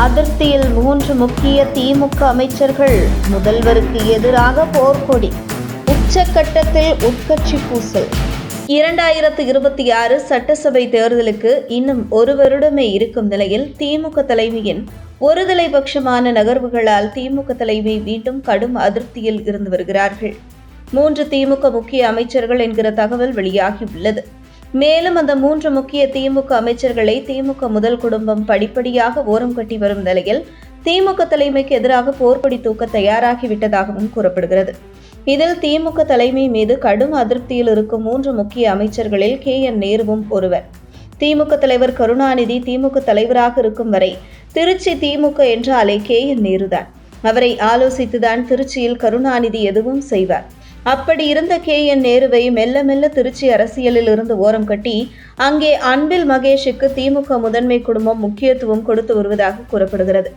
அதிருப்தியில் மூன்று முக்கிய திமுக அமைச்சர்கள். முதல்வருக்கு எதிராக போர்க்கொடி. உச்சக்கட்டத்தில் உட்கட்சி பூசல். இரண்டாயிரத்து இருபத்தி ஆறு சட்டசபை தேர்தலுக்கு இன்னும் ஒரு வருடமே இருக்கும் நிலையில் திமுக தலைமையின் ஒருதலை பட்சமான நகர்வுகளால் திமுக தலைமை மீண்டும் கடும் அதிருப்தியில் இருந்து வருகிறார்கள். மூன்று திமுக முக்கிய அமைச்சர்கள் என்கிற தகவல் வெளியாகியுள்ளது. மேலும் அந்த மூன்று முக்கிய திமுக அமைச்சர்களை திமுக முதல் குடும்பம் படிப்படியாக ஓரம் கட்டி வரும் நிலையில் திமுக தலைமைக்கு எதிராக போர்க்கொடி தூக்க தயாராகிவிட்டதாகவும் கூறப்படுகிறது. இதில் திமுக தலைமை மீது கடும் அதிருப்தியில் இருக்கும் மூன்று முக்கிய அமைச்சர்களில் கே என் நேருவும் ஒருவர். திமுக தலைவர் கருணாநிதி திமுக தலைவராக இருக்கும் வரை திருச்சி திமுக என்றாலே கே என் நேருதான். அவரை ஆலோசித்துதான் திருச்சியில் கருணாநிதி எதுவும் செய்வார். அப்படி இருந்த கே என் நேருவை மெல்ல மெல்ல திருச்சி அரசியலில் இருந்து ஓரம் கட்டி அங்கே அன்பில் மகேஷுக்கு திமுக முதன்மை குடும்பம் முக்கியத்துவம் கொடுத்து வருவதாக கூறப்படுகிறது.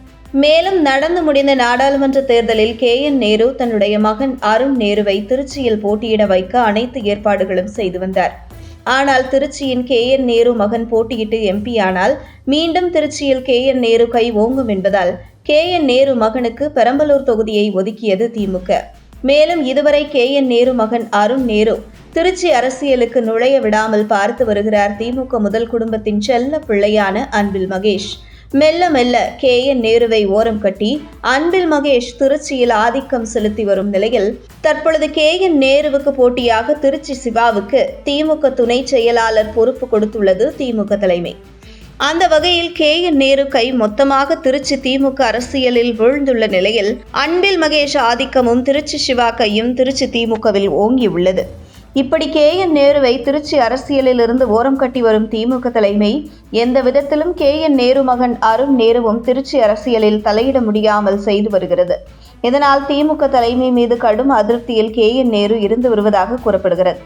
மேலும் நடந்து முடிந்த நாடாளுமன்ற தேர்தலில் கே என் நேரு தன்னுடைய மகன் அருண் நேருவை திருச்சியில் போட்டியிட வைக்க அனைத்து ஏற்பாடுகளும் செய்து வந்தார். ஆனால் திருச்சியின் கே என் நேரு மகன் போட்டியிட்டு எம்பி ஆனால் மீண்டும் திருச்சியில் கே என் நேரு கை ஓங்கும் என்பதால் கே என் நேரு மகனுக்கு பெரம்பலூர் தொகுதியை ஒதுக்கியது திமுக. மேலும் இதுவரை கே என் நேரு மகன் அருண் நேரு திருச்சி அரசியலுக்கு நுழைய விடாமல் பார்த்து வருகிறார் திமுக முதல் குடும்பத்தின் செல்ல பிள்ளையான அன்பில் மகேஷ். மெல்ல மெல்ல கே என் நேருவை ஓரம் கட்டி அன்பில் மகேஷ் திருச்சியில் ஆதிக்கம் செலுத்தி வரும் நிலையில் தற்பொழுது கே என் நேருவுக்கு போட்டியாக திருச்சி சிவாவுக்கு திமுக துணை செயலாளர் பொறுப்பு கொடுத்துள்ளது திமுக தலைமை. அந்த வகையில் கே என் நேரு கை மொத்தமாக திருச்சி திமுக அரசியலில் விழுந்துள்ள நிலையில் அன்பில் மகேஷ் ஆதிக்கமும் திருச்சி சிவா கையும் திருச்சி திமுகவில் ஓங்கியுள்ளது. இப்படி கே என் நேருவை திருச்சி அரசியலில் இருந்து ஓரம் கட்டி வரும் திமுக தலைமை எந்த விதத்திலும் கே என் நேரு மகன் அருண் நேருவும் திருச்சி அரசியலில் தலையிட முடியாமல் செய்து வருகிறது. இதனால் திமுக தலைமை மீது கடும் அதிருப்தியில் கே என் நேரு இருந்து வருவதாக கூறப்படுகிறது.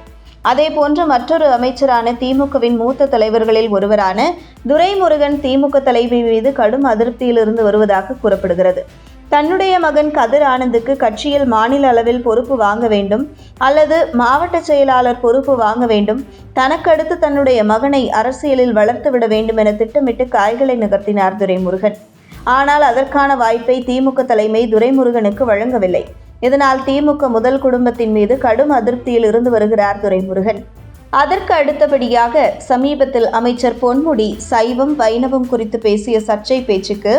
அதேபோன்று மற்றொரு அமைச்சரான திமுகவின் மூத்த தலைவர்களில் ஒருவரான துரைமுருகன் திமுக தலைமை மீது கடும் அதிருப்தியிலிருந்து வருவதாக கூறப்படுகிறது. தன்னுடைய மகன் கதிர் ஆனந்துக்கு கட்சியில் மாநில அளவில் பொறுப்பு வாங்க வேண்டும் அல்லது மாவட்ட செயலாளர் பொறுப்பு வாங்க வேண்டும் தனக்கடுத்து தன்னுடைய மகனை அரசியலில் வளர்த்துவிட வேண்டும் என திட்டமிட்டு காய்களை நகர்த்தினார் துரைமுருகன். ஆனால் அதற்கான வாய்ப்பை திமுக தலைமை துரைமுருகனுக்கு வழங்கவில்லை. இதனால் திமுக முதல் குடும்பத்தின் மீது கடும் அதிருப்தியில் இருந்து வருகிறார் துரைமுருகன். அதற்கு அடுத்தபடியாக சமீபத்தில் அமைச்சர் பொன்முடி சைவம் வைணவம் குறித்து பேசிய சர்ச்சை பேச்சுக்கு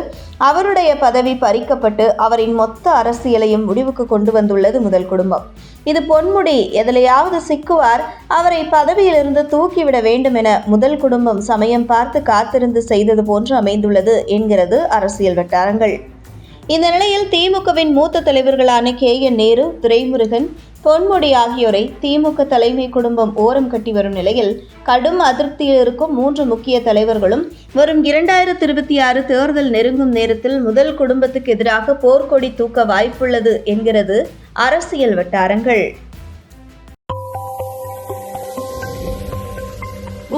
அவருடைய பதவி பறிக்கப்பட்டு அவரின் மொத்த அரசியலையும் முடிவுக்கு கொண்டு வந்துள்ளது முதல் குடும்பம். இது பொன்முடி எதிலையாவது சிக்குவார் அவரை பதவியிலிருந்து தூக்கிவிட வேண்டும் என முதல் குடும்பம் சமயம் பார்த்து காத்திருந்து செய்தது போன்று அமைந்துள்ளது என்கிறது அரசியல் வட்டாரங்கள். இந்த நிலையில் திமுகவின் மூத்த தலைவர்களான கே என் நேரு துரைமுருகன் பொன்முடி ஆகியோரை திமுக தலைமை குடும்பம் ஓரம் கட்டி வரும் நிலையில் கடும் அதிருப்தியில் இருக்கும் மூன்று முக்கிய தலைவர்களும் வரும் இரண்டாயிரத்தி இருபத்தி ஆறு தேர்தல் நெருங்கும் நேரத்தில் முதல் குடும்பத்துக்கு எதிராக போர்க்கொடி தூக்க வாய்ப்புள்ளது என்கிறது அரசியல் வட்டாரங்கள்.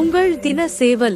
உங்கள் தின சேவல்.